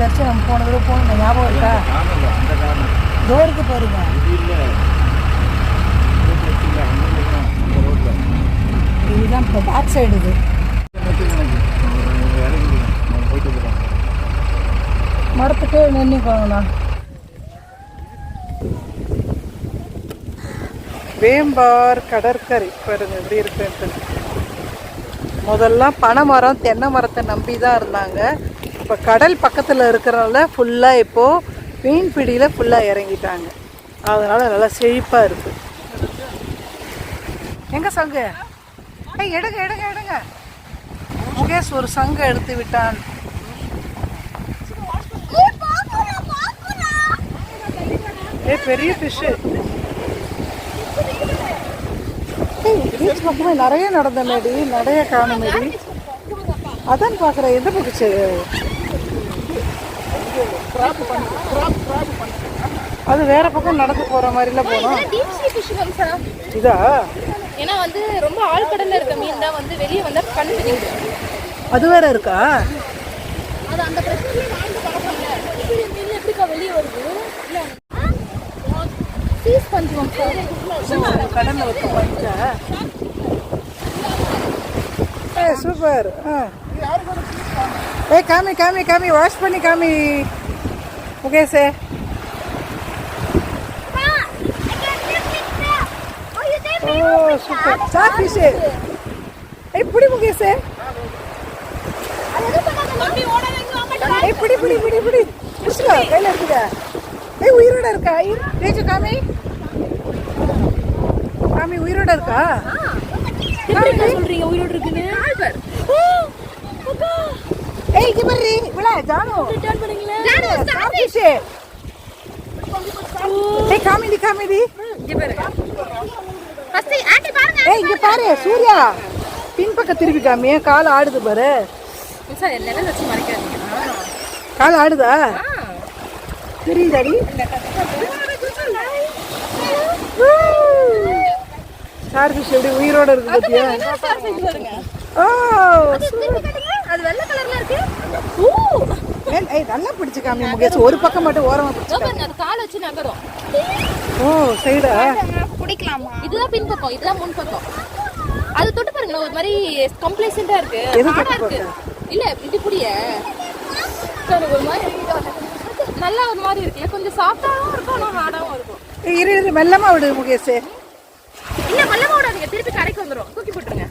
Church நம்ம போன தடவை போகணும் ஞாபகம் இருக்கா? டோருக்கு ரோட்டில் இதுதான் இப்போ பேக் சைடு இது. மரத்துக்கே நின்றுக்கோங்கண்ணா வேம்பார் கடற்கரை பாருங்க எப்படி இருக்குன்ட்டு. முதல்ல பனை மரம் தென்னை மரத்தை நம்பி தான் இருந்தாங்க. இப்போ கடல் பக்கத்தில் இருக்கிறனால ஃபுல்லாக இப்போது மீன் பிடியில் ஃபுல்லாக இறங்கிட்டாங்க. அதனால நல்லா செழிப்பாக இருக்கு. எங்க சங்கு? ஏய் எடுங்க எடுங்க எடுங்க. முகேஷ் ஒரு சங்கு எடுத்து விட்டான். ஏ பெரிய ஃபிஷ்ஷு பீச் பக்கமே நிறைய நடந்த மேடி நிறைய காணும் மேடி. அதான் பார்க்குறேன் எந்த பக்கம் அது வேற பக்கம் நடந்து போற மாதிரில போனோம். டீப் சீ ஃபிஷ் வந்து சார். இதா? ஏன்னா வந்து ரொம்ப ஆழ்கடல்ல இருக்க மீன் தான் வந்து வெளியே வந்தா கண்ணு தெரியுது அது வேற இருக்கா? அது அந்த பிரச்சனையே வாழ்ந்து பழக்கம்ல இப்படி மீன் எப்படிக்கா வெளியே வருது? இல்ல. சீஸ் பண்ணுவோம் சார். கடல்ல வைக்க பஞ்சா ஏ சூப்பர் ஆ. ஏய் காமி காமி காமி வாஷ் பண்ணி காமி. முகேஷே ஓ சூப்பர் ஸ்டார் ஃபிஷ் ஏய் புடி முகேஷே ஏய் பிடி பிடி பிடி பிடி. புடிச்சுக்கோ கையில இருக்குதா ஏய் உயிரோட இருக்கா? ஏச்சு காமி. காமி உயிரோட இருக்கா? சொல்றீங்க உயிரோடு இருக்குன்னு. ஏய் இங்க பாரு. விளா ஜானு. ரிட்டர்ன் பண்ணீங்களா ஸ்டார் ஃபிஷ் ஏய் காமிடி காமிடி. இங்க பாரு. சூர்யா. பின்பக்கம் திருப்பி காமி. கால் ஆடுது பாரு. கால் ஆடுதா? தெரியுதாடி? ஸ்டார் ஃபிஷ் எப்படி உயிரோட இருக்கு பாத்தியா? ஓ அது வெள்ளை கலர்ல இருக்கு? ஓ! ஏய், நல்லா பிடிச்சு காமி முகேஷ். ஒரு பக்கம் மட்டும் ஓரமா பிடிச்சு பாருங்க அது கால் வச்சு நகரும். ஓ சைடா? பிடிக்கலாமா? இதுதான் பின் பக்கம் இதுதான் முன் பக்கம் அது தொட்டு பாருங்களேன் ஒரு மாதிரி கம்ப்ளைசண்டா இருக்கு. எது ஹார்டா இருக்கு. இல்ல இது புரிய சார் ஒரு மாதிரி நல்லா ஒரு மாதிரி இருக்குல்ல கொஞ்சம் சாஃப்டாவும் இருக்கும் ஆனா ஹார்டாவும் இருக்கும். இரு இரு மெல்லமா விடு முகேஷ். இல்ல மல்லமா விடாதீங்க. திருப்பி கரைக்கு வந்துரும். தூக்கி போட்டுருங்க.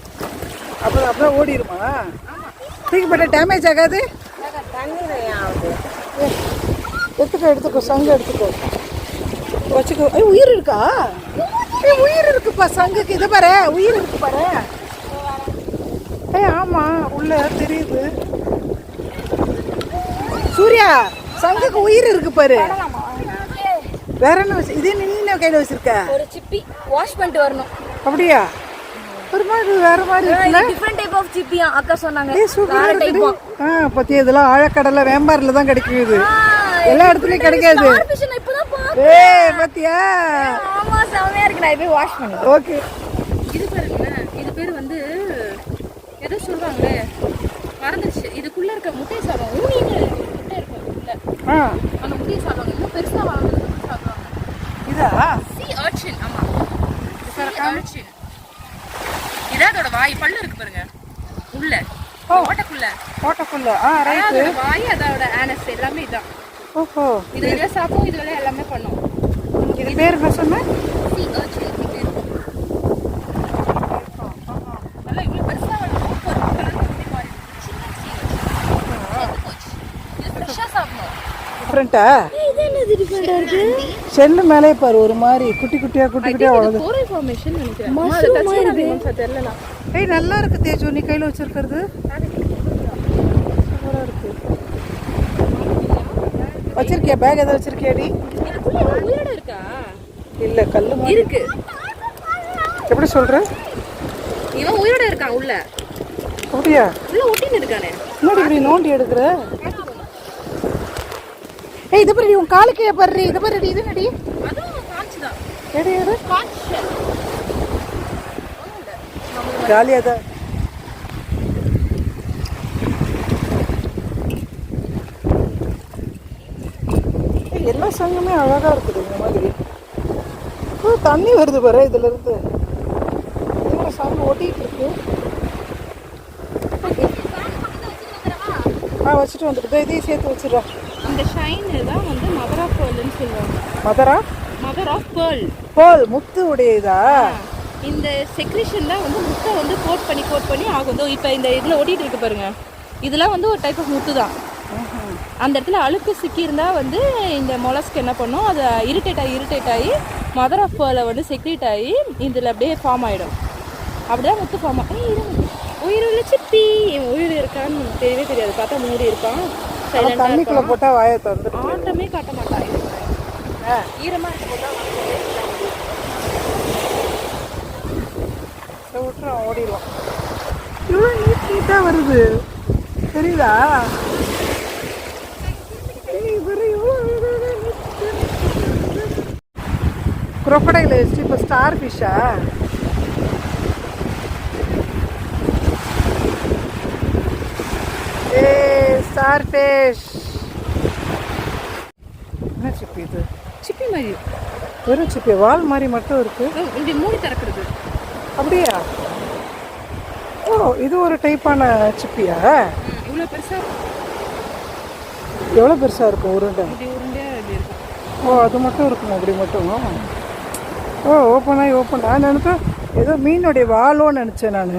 அப்புறம் அப்புறம் ஓடிடுமா தூக்கி போட்ட டேமேஜ் ஆகாது. எடுத்துக்கோ எடுத்துக்கோ சங்கு எடுத்துக்கோ. வச்சுக்கோ. ஏய் உயிர் இருக்கா? ஏய் உயிர் இருக்குப்பா சங்குக்கு. இதை பாரு உயிர் இருக்கு பாரு. ஏய் ஆமா உள்ள தெரியுது. சூர்யா சங்குக்கு உயிர் இருக்கு பாரு. வேற என்ன இதே நீ என்ன கையில வச்சிருக்க? ஒரு சிப்பி. வாஷ் பண்ணிட்டு வரணும். அப்படியா? ஒரு மாதிரி வேற மாதிரி இருக்குல்ல? டிஃப்ரெண்ட் டைப் ஆஃப் சிப்பியா அக்கா சொன்னாங்க. சூப்பரா இருக்குது ஆ பத்தி இதெல்லாம் ஆழக்கடல்ல வேம்பாரில் தான் கிடைக்குது. எல்லா இடத்துலயும் கிடைக்காது. ஏய் பாத்தியா? ஆமா செமையா இருக்கு. நான் போய் வாஷ் பண்ணி ஓகே. இது பாருங்களேன். இது பேர் வந்து ஏதோ சொல்றாங்களே மறந்துச்சு இதுக்குள்ள இருக்க முட்டை சாதம் ஊனின்னு முட்டை இருக்கும் உள்ள ஆ அந்த முட்டை சாதம் இன்னும் பெருசா வளர்ந்து சாப்பிடுவாங்க இதா சி அர்ச்சின் ஆமா சி அர்ச்சின் இதான் அதோட வாய் பல்லு இருக்கு பாருங்க உள்ள ஓட்டக்குள்ள ஆ ரைட் அதோட வாய் அதோட ஆனஸ் எல்லாமே இதான். ஓஹோ. இது இதுல சாப்பிடும் இதுல எல்லாமே பண்ணும். இது பேர் சொன்ன? இது இது டிஃபரெண்டா இருக்கு? செல்லு மேலே பாரு ஒரு மாதிரி குட்டி குட்டியா குட்டி குட்டியா வளருது. கோரை ஃபார்மேஷன் நினைக்கிறேன். தெரியல ஏய் நல்லா இருக்கு தேஜு நீ கையில வச்சிருக்கிறது சூப்பரா இருக்கு வச்சிருக்கியா? பேக் எதாவது வச்சிருக்கியாடி? இல்ல கல்லு இருக்கு. எப்படி சொல்ற? இவன் உயிரோட இருக்கான் உள்ள. அப்படியா? உள்ள ஒட்டின்னு இருக்கானே. என்னடி இப்படி நோண்டி எடுக்கிற? ஏய் இது பாரு உன் காலுக்கே பாரு இது பாரு இது நடி அதுவும் காஞ்சுதான் எடு எடு காஞ்சு ஜாலியாக தான் சங்கமே அழகா இருக்குது இந்த மாதிரி. தண்ணி வருது பாரு இதுல இருந்து என்ன சாமி ஓட்டிட்டு இருக்கு? ஆ வச்சுட்டு வந்துட்டு இதையும் சேர்த்து வச்சிடுறேன் இந்த ஷைன் தான் வந்து மதர் ஆஃப் பேர்ல்னு சொல்லுவாங்க. மதரா மதர் ஆஃப் பேர்ல் போல் முத்து உடையதா? இந்த செக்ரிஷன் தான் வந்து முட்டை வந்து கோட் பண்ணி கோட் பண்ணி ஆகும். இப்போ இந்த இதில் ஓட்டிட்டு இருக்கு பாருங்க. இதெல்லாம் வந்து ஒரு டைப் ஆஃப் முத்து தான் அந்த இடத்துல அழுக்கு சிக்கியிருந்தா வந்து இந்த மொலஸ்க் என்ன பண்ணும்? அது இரிட்டேட் ஆகி இரிட்டேட் ஆகி மதர் ஆஃப் பேர்ல வந்து செக்ரேட் ஆகி இதில் அப்படியே ஃபார்ம் ஆகிடும் அப்படிதான் முத்து ஃபார்ம் ஆகும் உயிர் உள்ள சிப்பி உயிர் இருக்கான்னு தெரியவே தெரியாது. பார்த்தா மூடி இருப்பான். தண்ணிக்குள்ள போட்டா வாயை திறந்துட்டு ஆட்டமே காட்ட மாட்டான். ஈரமாக இருக்கும்போது இதை விட்டுரும் ஓடிடுவான் இவ்வளோ நீட் நீட்டாக வருது தெரியுதா? குரோக்கடையில் வச்சு இப்போ ஸ்டார் ஃபிஷ்ஷா ஏ ஸ்டார் ஃபிஷ் என்ன சிப்பி இது? சிப்பி மாதிரி. வெறும் சிப்பி வால் மாதிரி மட்டும் இருக்கு. ம், இப்படி மூடி திறக்கிறது. அப்படியா? ஓ இது ஒரு டைப்பான சிப்பியா? இவ்வளோ பெருசாக எவ்வளோ பெருசாக இருக்கும் உருண்டை? இருக்கும். ஓ அது மட்டும் இருக்கும் அப்படி மட்டும்? ஓ ஓப்பன் ஆகி ஓப்பன் நான் நினைப்பேன் ஏதோ மீனுடைய வாலோன்னு நினச்சேன் நான்.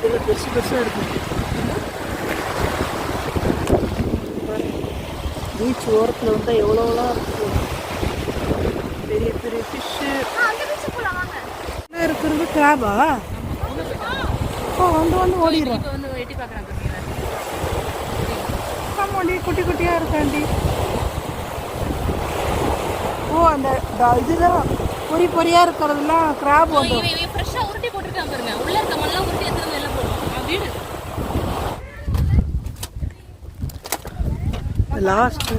பெருசு பெருசாக இருக்கும் பீச் ஓரத்தில் வந்தால் எவ்வளோலாம் இருக்குது பெரிய பெரிய ஃபிஷ்ஷு என்ன இருக்கிறது கிராபா ஓ வந்து வந்து ஓடிடுறேன் இப்போ வந்து எட்டி பார்க்குறாங்க ஆமாண்டி குட்டி குட்டியாக இருக்காண்டி ஓ அந்த இதெல்லாம் பொறி பொரியாக இருக்கிறதுலாம் கிராப் வந்து இவன் இவன் ஃப்ரெஷ்ஷாக உருட்டி போட்டிருக்கான் பாருங்க. உள்ள இருக்க மண்ணெல்லாம் உருட்டி எடுத்துட்டு வெளில போடுவான். வீடு. லாஸ்ட்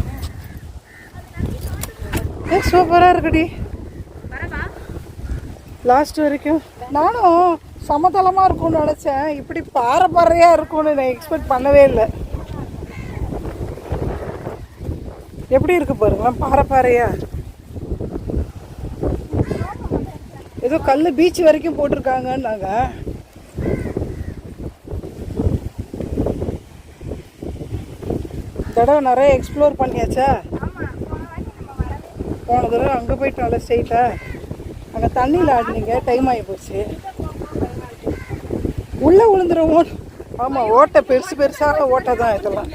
ஏ சூப்பராக இருக்குடி. லாஸ்ட் வரைக்கும். நானும் சமதளமாக இருக்கும்னு நினச்சேன். இப்படி பாறை பாறையாக இருக்கும்னு நான் எக்ஸ்பெக்ட் பண்ணவே இல்லை. எப்படி இருக்கு பாருங்களேன் பாறை பாறையா? ஏதோ கல் பீச் வரைக்கும் போட்டிருக்காங்கன்னாங்க. தடவை நிறைய எக்ஸ்ப்ளோர் பண்ணியாச்சா? போன தடவை அங்கே போயிட்டு நல்லா ஸ்ட்ரெயிட்டா அங்கே தண்ணியில் ஆடினீங்க டைம் ஆகி போச்சு. உள்ளே விழுந்துரும் ஓட் ஆமாம் ஓட்டை பெருசு பெருசான ஓட்டை தான் இதெல்லாம்.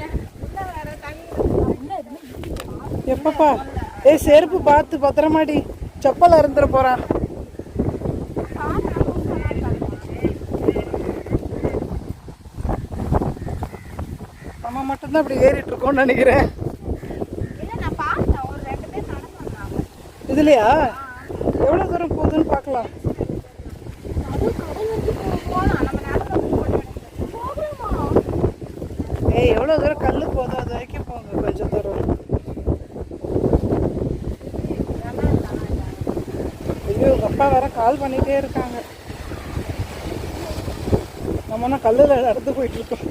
எப்பப்பா? ஏய் செருப்பு பார்த்து பத்திரமாடி. செப்பல் அருந்துட போகிறான் நம்ம மட்டும்தான் அப்படி ஏறிட்டு இருக்கோம்னு நினைக்கிறேன். இதுலையா? எவ்வளோ தூரம் போகுதுன்னு பார்க்கலாம். ஏய் எவ்வளோ தூரம் கல் போதும் அது வரைக்கும் போங்க கொஞ்சம் தூரம் ஐயோ உங்கள் அப்பா வேற கால் பண்ணிகிட்டே இருக்காங்க. நம்மனா கல்லில் நடந்து போயிட்டு இருக்கோம்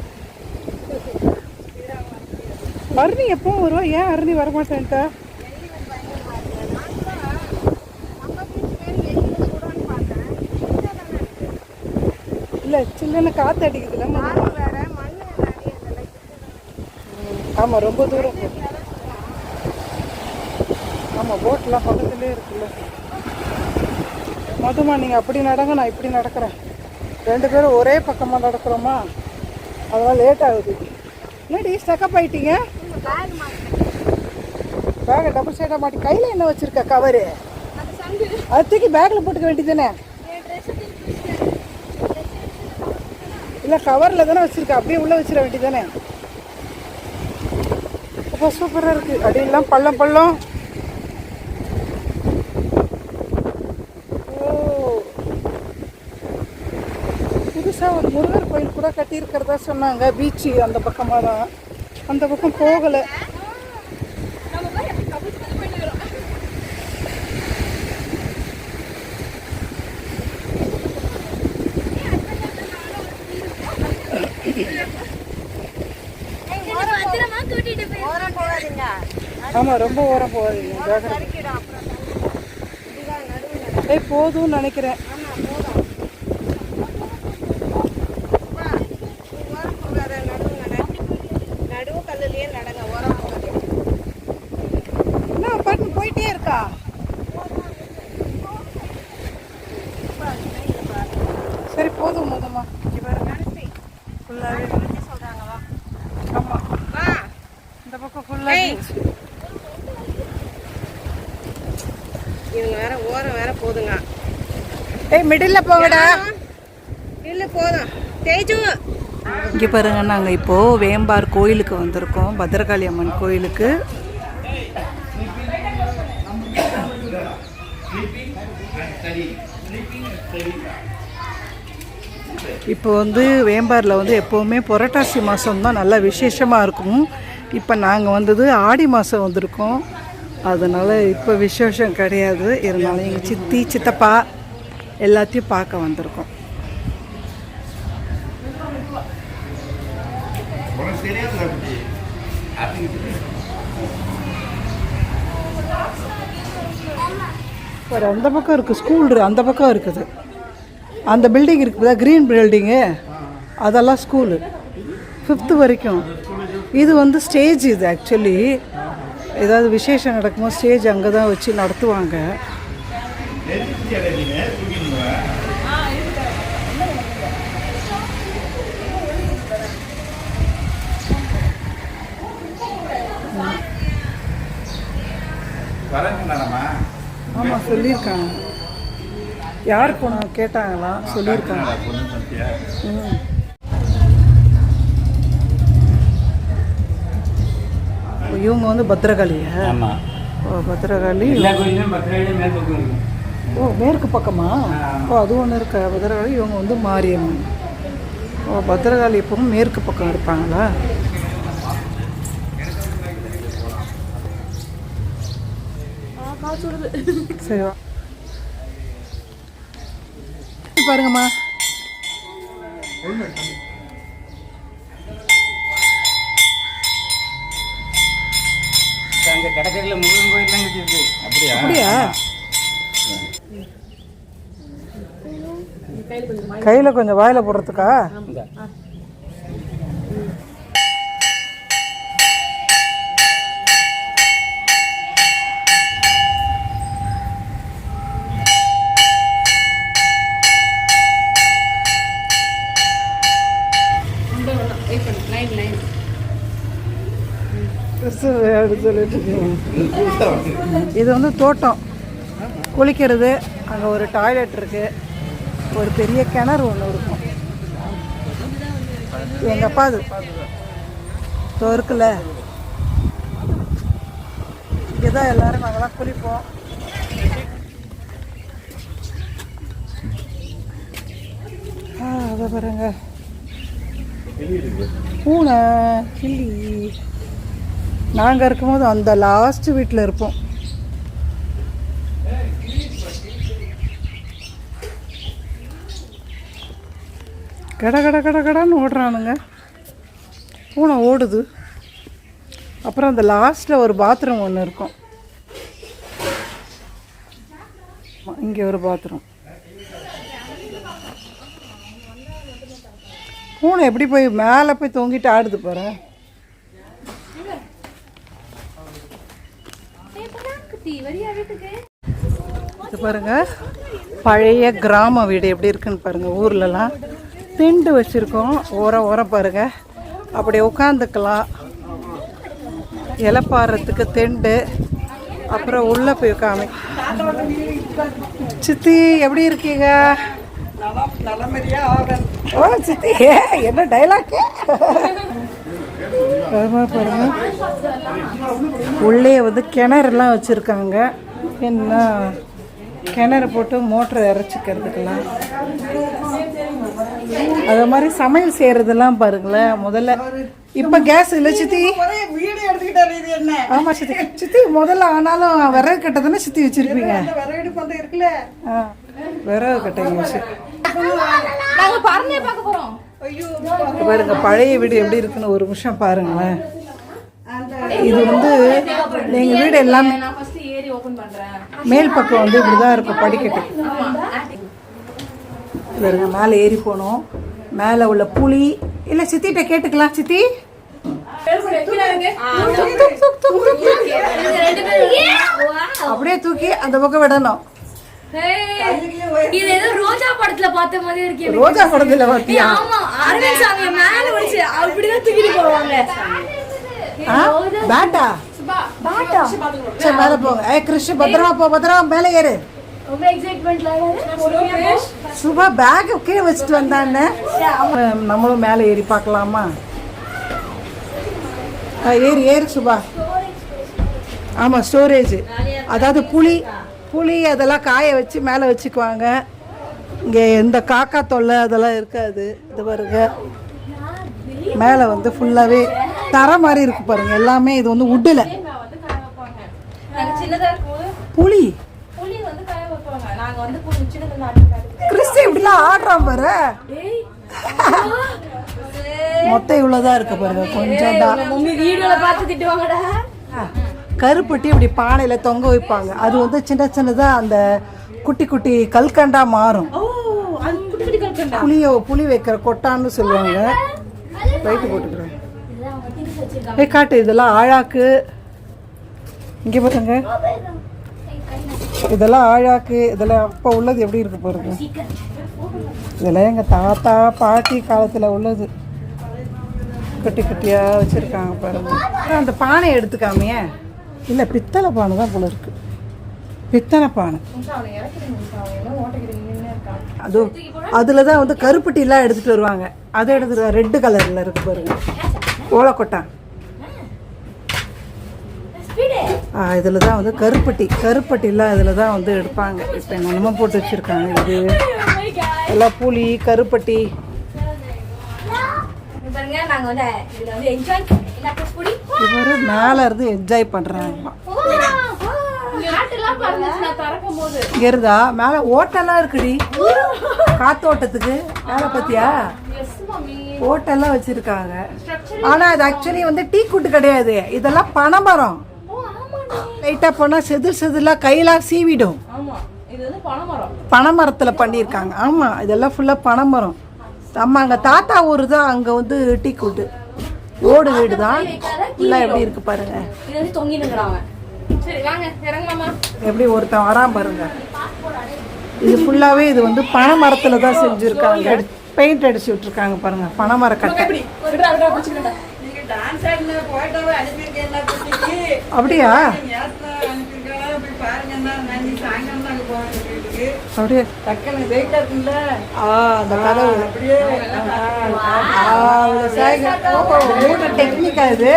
அருணி எப்பவும் வருவா? ஏன் அருணி வரமாட்டேன்ட்டா? இல்லை சில்லுன்னு காற்று அடிக்குதுல்ல. ஆமாம் ரொம்ப தூரம் ஆமாம் போட்லாம் பக்கத்துலேயே இருக்குல்ல. மதுமா நீங்கள் அப்படி நடங்க நான் இப்படி நடக்கிறேன். ரெண்டு பேரும் ஒரே பக்கமாக நடக்கிறோமா? அதெல்லாம் லேட் ஆகுது. என்னடி ஸ்டக்கப் ஆகிட்டீங்க பேக்கை டபுள் சைடாக மாட்டி கையில் என்ன வச்சுருக்க கவரு அது தூக்கி பேக்கில் போட்டுக்க வேண்டியதானே இல்லை கவரில் தானே வச்சுருக்க அப்படியே உள்ளே வச்சிட வேண்டியதானே அப்போ சூப்பராக இருக்குது அடியெல்லாம் பள்ளம் பள்ளம். புதுசாக ஒரு முருகர் கோயில் கூட கட்டியிருக்கிறதா சொன்னாங்க. பீச்சு அந்த பக்கமாக தான் அந்த பக்கம் போகலை. ஆமாம் ரொம்ப ஓரம் போகாதீங்க. போதும்னு நினைக்கிறேன் நடுவு கல்லுலயே நடங்க ஓரம் போகாதீங்க. என்ன பாட்டு போயிட்டே இருக்கா சரி போதும் போதும்மா இங்க பாருங்க ஃபுல்லாகவே ஆமாம் வா இந்த பக்கம் ஃபுல்லாக இவங்க வேற ஓரம் வேற போதுங்க. ஏய் மிடில் போங்கடா. இல்ல போதும். தேஜு. இங்கே பாருங்க நாங்கள் இப்போது வேம்பார் கோயிலுக்கு வந்திருக்கோம் பத்ரகாளி அம்மன் கோயிலுக்கு. இப்போ வந்து வேம்பாரில் வந்து எப்போவுமே புரட்டாசி மாதம் தான் நல்லா விசேஷமாக இருக்கும். இப்போ நாங்கள் வந்தது ஆடி மாதம் வந்திருக்கோம். அதனால் இப்போ விசேஷம் கிடையாது. இருந்தாலும் எங்கள் சித்தி சித்தப்பா எல்லாத்தையும் பார்க்க வந்திருக்கோம். ஒரு அந்த பக்கம் இருக்குது ஸ்கூல் அந்த பக்கம் இருக்குது. அந்த பில்டிங் இருக்குது க்ரீன் பில்டிங்கு அதெல்லாம் ஸ்கூலு ஃபிஃப்த்து வரைக்கும். இது வந்து ஸ்டேஜ் இது ஆக்சுவலி ஏதாவது விசேஷம் நடக்கும்போது ஸ்டேஜ் அங்கே தான் வச்சு நடத்துவாங்க. ஆமாம் சொல்லியிருக்காங்க. யார் போனா கேட்டாங்களா? சொல்லியிருக்காங்க பொண்ணு சந்தியா ம். ஓ, இவங்க வந்து பத்திரகாளியா ஆமாம் ஓ பத்திரகாளி. இருக்கும் ஓ மேற்கு பக்கமா? ஓ அது ஒன்று இருக்கா? பத்திரகாளி இவங்க வந்து மாரியம்மன். ஓ பத்திரகாளி எப்பவும் மேற்கு பக்கம் இருப்பாங்களா? சரி. பாருங்கம்மா. அங்கே கடற்கரையில் முருகன் கோயில்லாம் கட்டியிருக்கு. அப்படியா? அப்படியா? கையில் கொஞ்சம் வாயில போடுறதுக்கா? சொல்லிட்டு இது வந்து தோட்டம். குளிக்கிறது. அங்கே ஒரு டாய்லெட் இருக்கு. ஒரு பெரிய கிணறு ஒன்று இருக்கும். எங்கள் அப்பா அது ஸோ இருக்குல்ல இங்கே தான் எல்லோரும் நாங்களாம் குளிப்போம். அதை பாருங்க. பூனை கிள்ளி நாங்கள் இருக்கும்போது அந்த லாஸ்ட் வீட்டில் இருப்போம். கட கட கட கடன்னு ஓடுறானுங்க. பூனை ஓடுது. அப்புறம் அந்த லாஸ்ட்டில் ஒரு பாத்ரூம் ஒன்று இருக்கும். இங்கே ஒரு பாத்ரூம் பூனை எப்படி போய் மேலே போய் தொங்கிட்டு ஆடுது பாரு. இது பாருங்க பழைய கிராம வீடு எப்படி இருக்குன்னு பாருங்க ஊர்லலாம். திண்டு வச்சுருக்கோம் ஓரம் ஓரம் பாருங்க. அப்படி உட்காந்துக்கலாம் இலப்பாறத்துக்கு திண்டு அப்புறம் உள்ளே போய் காமி சித்தி எப்படி இருக்கீங்க? ஓ சித்தி என்ன டைலாக் பாருங்க. உள்ளே வந்து கிணறுலாம் வச்சுருக்காங்க. என்ன? கிணறு போட்டு மோட்டரை இறச்சிக்கிறதுக்கெல்லாம். அது மாதிரி சமையல் செய்கிறதெல்லாம் பாருங்களேன் முதல்ல. இப்போ கேஸ் இல்லை சித்தி. ஆமாம் சித்தி. சித்தி முதல்ல ஆனாலும் விறகு கட்டை தானே சித்தி வச்சுருப்பீங்க? விறகு கட்டைங்க. வச்சு நாங்க பறந்தே பார்க்க போறோம். பாருங்கள் பாருங்க பழைய வீடு எப்படி இருக்குன்னு ஒரு நிமிஷம் பாருங்களேன். இது வந்து எங்கள் வீடு எல்லாமே மேல் பக்கம் வந்து இப்படி தான் இருக்கும் படிக்கட்டு. பாருங்க மேலே ஏறி போனோம். மேலே உள்ள புளி இல்லை சித்திகிட்ட கேட்டுக்கலாம் சித்தி. அப்படியே தூக்கி அந்த பக்கம் விடணும். இது ஏதோ ரோஜா படத்துல பார்த்த மாதிரி இருக்கு எனக்கு. ரோஜா படத்தில் பார்த்தியா? ஆமா அரவிந்த் சாமி மேல வச்சு அப்படிதான் தூக்கிட்டு போவாங்க. ஆ? பேட்டா? பாட்டா? சரி மேலே போங்க. ஏ கிருஷ்ண பத்திரமா போ பத்திரமா மேலே ஏறு. சுபா பேக் கீழே வச்சுட்டு வந்தான்னு நம்மளும் மேலே ஏறி பார்க்கலாமா? ஆ, ஏறு ஏறு சுபா. ஆமாம் ஸ்டோரேஜ் அதாவது புளி புளி அதெல்லாம் காய வச்சு மேலே வச்சுக்குவாங்க. இங்கே எந்த காக்கா தொல்லை அதெல்லாம் இருக்காது. இது பாருங்க. மேலே வந்து ஃபுல்லாகவே தர மாதிரி இருக்கு பாருங்க. எல்லாமே இது வந்து உட்டில் புளி. கிறிஸ்து இப்படிலாம் ஆடுறான் பாரு. மொத்தம் இவ்வளோதான் இருக்கு பாருங்க. கொஞ்சம் தான் வீடியோல பார்த்து திட்டுவாங்கடா. கருப்பட்டி இப்படி பானையில் தொங்க வைப்பாங்க. அது வந்து சின்ன சின்னதாக அந்த குட்டி குட்டி கல்கண்டா மாறும். புளிய புளி வைக்கிற கொட்டான்னு சொல்லுவாங்க. ரைட்டு போட்டுக்கிறேன் ஏய் காட்டு இதெல்லாம் ஆழாக்கு. இங்கே பாருங்க. இதெல்லாம் ஆழாக்கு. இதெல்லாம் அப்போ உள்ளது எப்படி இருக்கு பாருங்க. இதெல்லாம் எங்கள் தாத்தா பாட்டி காலத்தில் உள்ளது. குட்டி குட்டியாக வச்சுருக்காங்க பாருங்க. அந்த பானை எடுத்துக்காமையே. இல்லை பித்தளை பானை தான் போல இருக்கு. பித்தளை பானை. அது அதில் தான் வந்து கருப்பட்டிலாம் எடுத்துகிட்டு வருவாங்க. அதை எடுத்துகிட்டு ரெட்டு கலரில் இருக்கு பாருங்க. ஓலக்கொட்டான் ஆ இதில் தான் வந்து கருப்பட்டி. கருப்பட்டிலாம் இதில் தான் வந்து எடுப்பாங்க. இப்போ என்னென்னமோ போட்டு வச்சுருக்காங்க இது. எல்லாம் புளி கருப்பட்டி. பாருங்க நாங்க வந்து இதுல வந்து என்ஜாய் எல்லாத்தையும் புடி இவர் மேலே இருந்து என்ஜாய் போது இங்க இருந்தா மேலே ஓட்டெல்லாம் இருக்குடி. காத்தோட்டத்துக்கு மேலே மம்மி. ஓட்டெல்லாம் வச்சிருக்காங்க. ஆனா அது ஆக்சுவலி வந்து டீ குட்டு கிடையாது. இதெல்லாம் பனைமரம். லைட்டாக போனால் செதில் செதிலாக கையெல்லாம் சீவிடும். ஆமா இது வந்து பனைமரம். பனைமரத்தில் பண்ணியிருக்காங்க. ஆமாம் இதெல்லாம் ஃபுல்லாக பனைமரம். நம்ம அங்கே தாத்தா ஊர் தான் அங்கே வந்து டீ கூட்டு. ஓடு வீடு தான். ஃபுல்லாக எப்படி இருக்கு பாருங்க. எப்படி ஒருத்தன் வரான் பாருங்க. இது ஃபுல்லாகவே இது வந்து பனை மரத்தில் தான் செஞ்சுருக்காங்க. பெயிண்ட் அடிச்சு விட்டுருக்காங்க பாருங்க பனை அனுப்பியிருக்கேன் குட்டிக்கு. அப்படியா? அப்படியே டக்குன்னு இருக்குல்ல ஆ அந்த அப்படியே. டெக்னிக்கா இது?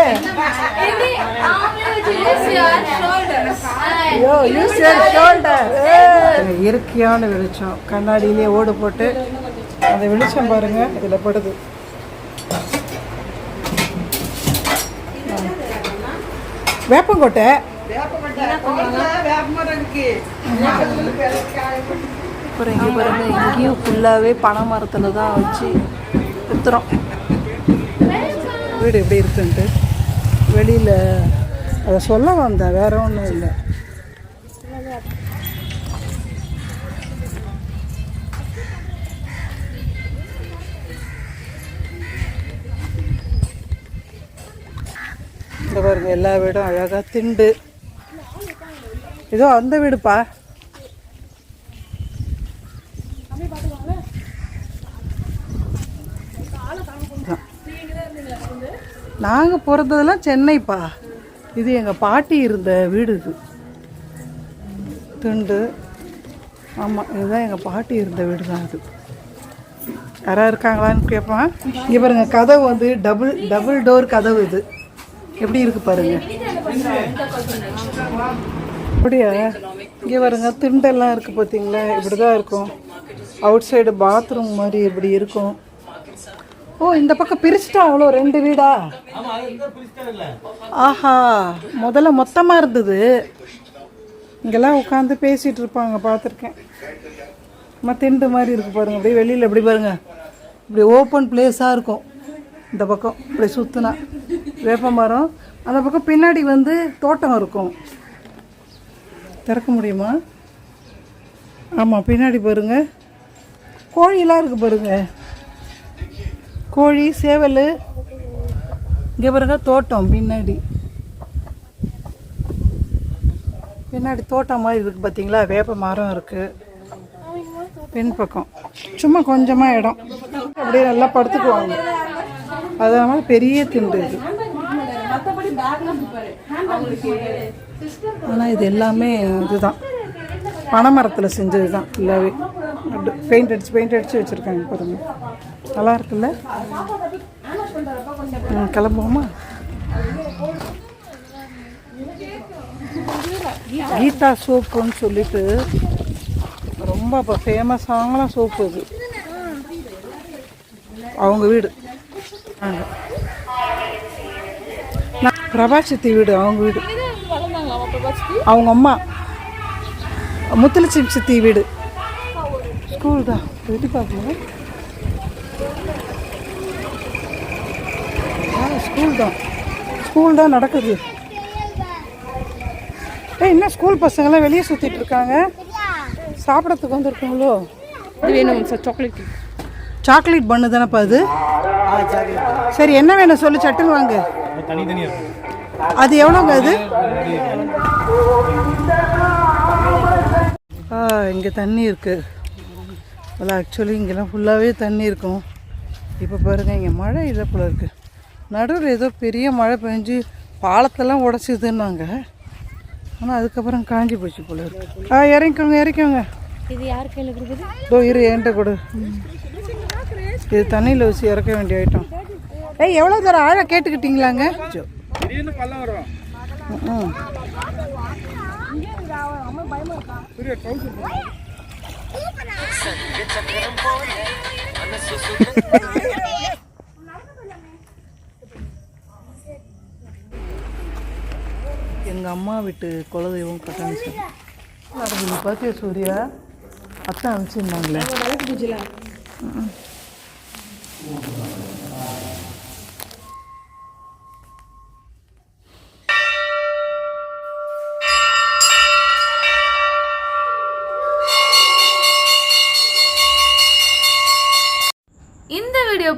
ஐயோ யூஸ் ஷோல்டர் இயற்கையான வெளிச்சம். கண்ணாடியிலே ஓடு போட்டு அந்த வெளிச்சம் பாருங்க இதில் படுது. வேப்பங்கொட்டை அப்புறம் இங்கே பாருங்க இங்கேயும் ஃபுல்லாகவே பனை மரத்தில் தான் வச்சு குத்துறோம். வீடு எப்படி இருக்குன்ட்டு? வெளியில் அதை சொல்ல வந்தேன் வேற ஒன்றும் இல்லை. இந்த பாருங்க எல்லா வீடும் அழகாக திண்டு. இதோ அந்த வீடுப்பா. நாங்கள் பிறந்ததெல்லாம் சென்னைப்பா. இது எங்கள் பாட்டி இருந்த வீடு இது. துண்டு. ஆமாம் இதுதான் எங்கள் பாட்டி இருந்த வீடு தான் அது. யாராவது இருக்காங்களான்னு கேட்பேன் இங்கே பாருங்க கதவு வந்து டபுள் டபுள் டோர் கதவு இது. எப்படி இருக்கு பாருங்கள் அப்படியா? இங்கே பாருங்க திண்டெல்லாம் இருக்குது பார்த்தீங்களா இப்படி தான் இருக்கும். அவுட் சைடு பாத்ரூம் மாதிரி இப்படி இருக்கும். ஓ இந்த பக்கம் பிரிச்சுட்டா அவ்வளோ? ரெண்டு வீடா? ஆஹா முதல்ல மொத்தமாக இருந்தது. இங்கெல்லாம் உட்காந்து பேசிகிட்டு இருப்பாங்க பார்த்துருக்கேன். அம்மா திண்டு மாதிரி இருக்குது பாருங்க. அப்படியே வெளியில் எப்படி பாருங்க. இப்படி ஓப்பன் பிளேஸாக இருக்கும். இந்த பக்கம் இப்படி சுற்றுனா வேப்ப மரம் அந்த பக்கம் பின்னாடி வந்து தோட்டம் இருக்கும். திறக்க முடியுமா? ஆமாம் பின்னாடி பாருங்கள் கோழியெல்லாம் இருக்குது பாருங்கள் கோழி சேவல். இங்கே பாருங்கள் தோட்டம் பின்னாடி. பின்னாடி தோட்டம் மாதிரி இருக்குது பார்த்தீங்களா வேப்ப மரம் இருக்குது பின் பக்கம். சும்மா கொஞ்சமாக இடம். அப்படியே நல்லா படுத்துக்குவாங்க. அதனால பெரிய திண்டு இது. ஆனால் இது எல்லாமே இதுதான். பனைமரத்தில் செஞ்சது தான் ஃபுல்லாகவே பெயிண்ட் அடிச்சு பெயிண்ட் அடித்து வச்சுருக்காங்க பாருங்க. நல்லா இருக்குல்ல? கிளம்புவோமா? கீதா சோப்புன்னு சொல்லிட்டு ரொம்ப இப்போ ஃபேமஸான சோப்பு இது அவங்க வீடு. பிரபாசித்தி வீடு அவங்க வீடு. அவங்க அம்மா முத்துலட்சுமி சித்தி வீடு. ஸ்கூல் தான். எட்டி பார்க்கணும். ஸ்கூல் தான். ஸ்கூல் தான் நடக்குது. ஏய் என்ன ஸ்கூல் பசங்களாம் வெளியே சுற்றிட்டு இருக்காங்க? சாப்பிட்றதுக்கு வந்திருக்காங்களோ இது வேணும் சார் சாக்லேட் சாக்லேட் பண்ணு தானேப்பா அது? சரி என்ன வேணும் சொல்லு சட்டுன்னு வாங்க. அது எவ்வளோங்க அது? இங்கே தண்ணி இருக்குது அதில் ஆக்சுவலி இங்கெல்லாம் ஃபுல்லாகவே தண்ணி இருக்கும். இப்போ பாருங்கள் இங்கே மழை இல்லை போல இருக்குது நடுவில் ஏதோ பெரிய மழை பெஞ்சு பாலத்தெல்லாம் உடச்சிதுன்னாங்க. ஆனால் அதுக்கப்புறம் காஞ்சி போச்சு போல இருக்கு. ஆ இறங்கிக்கோங்க இறங்கிக்கோங்க. இது யார் கையில் இருக்குது இதோ இரு என்கிட்ட கொடு. இது தண்ணியில் வச்சு இறக்க வேண்டிய ஐட்டம் ஏய் எவ்வளோ தூரம் ஆழம் கேட்டுக்கிட்டீங்களாங்க? ம். எங்கள் அம்மா வீட்டு குலதெய்வம் கட்டாணி சார் பார்த்தியா சூர்யா? அத்தை அனுப்பிச்சிருந்தாங்களே.